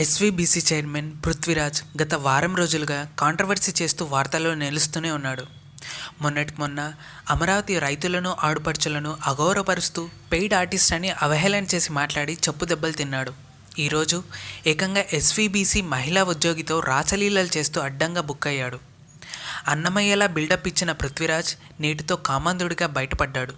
SVBC chairman Prithviraj గత వారం రోజులుగా కాంట్రవర్సీ చేస్తూ వార్తల్లో నిలుస్తూనే ఉన్నాడు. మొన్నటి మొన్న అమరావతి రైతులను ఆడుపడుచులను అగౌరవపరుస్తూ పెయిడ్ ఆర్టిస్ట్ అని అవహేళన చేసి మాట్లాడి చెప్పు దెబ్బలు తిన్నాడు. ఈరోజు ఏకంగా ఎస్వీబీసీ మహిళా ఉద్యోగితో రాచలీలలు చేస్తూ అడ్డంగా బుక్ అయ్యాడు. అన్నమయ్యేలా బిల్డప్ ఇచ్చిన పృథ్వీరాజ్ నేటితో కామాంధుడిగా బయటపడ్డాడు.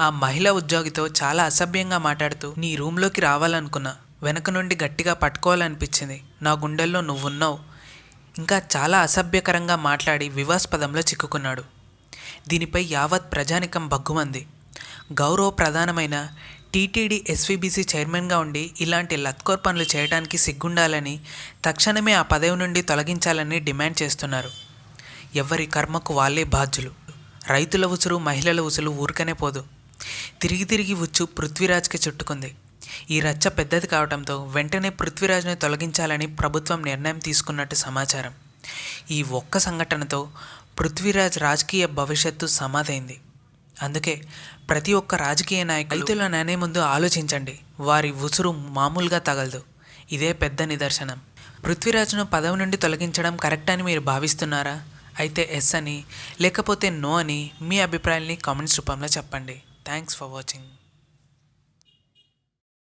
ఆ మహిళా ఉద్యోగితో చాలా అసభ్యంగా మాట్లాడుతూ నీ రూమ్లోకి రావాలనుకున్నా. వెనక నుండి గట్టిగా పట్టుకోవాలనిపించింది. నా గుండెల్లో నువ్వున్నావు ఇంకా చాలా అసభ్యకరంగా మాట్లాడి వివాస్పదంలో చిక్కుకున్నాడు. దీనిపై యావత్ ప్రజానికం బగ్గుమంది గౌరవ ప్రధానమైన టీటీడీ ఎస్వీబీసీ చైర్మన్గా ఉండి ఇలాంటి లత్కోర్ పనులు చేయడానికి సిగ్గుండాలని తక్షణమే ఆ పదవి నుండి తొలగించాలని డిమాండ్ చేస్తున్నారు. ఎవరి కర్మకు వాళ్ళే బాధ్యులు. రైతుల ఉసురు మహిళల ఉసురు ఊరికనే పోదు. తిరిగి తిరిగి ఉచ్చు పృథ్వీరాజ్కి చుట్టుకుంది. ఈ రచ్చ పెద్దది కావడంతో వెంటనే పృథ్వీరాజ్ను తొలగించాలని ప్రభుత్వం నిర్ణయం తీసుకున్నట్టు సమాచారం. ఈ ఒక్క సంఘటనతో పృథ్వీరాజ్ రాజకీయ భవిష్యత్తు సమాధైంది. అందుకే ప్రతి ఒక్క రాజకీయ నాయకులు రైతుల నానే ముందు ఆలోచించండి. వారి ఉసురు మామూలుగా తగలదు. ఇదే పెద్ద నిదర్శనం. పృథ్వీరాజ్ను పదవి నుండి తొలగించడం కరెక్ట్ అని మీరు భావిస్తున్నారా? అయితే ఎస్ అని లేకపోతే నో అని మీ అభిప్రాయాల్ని కామెంట్స్ రూపంలో చెప్పండి. Thanks for watching.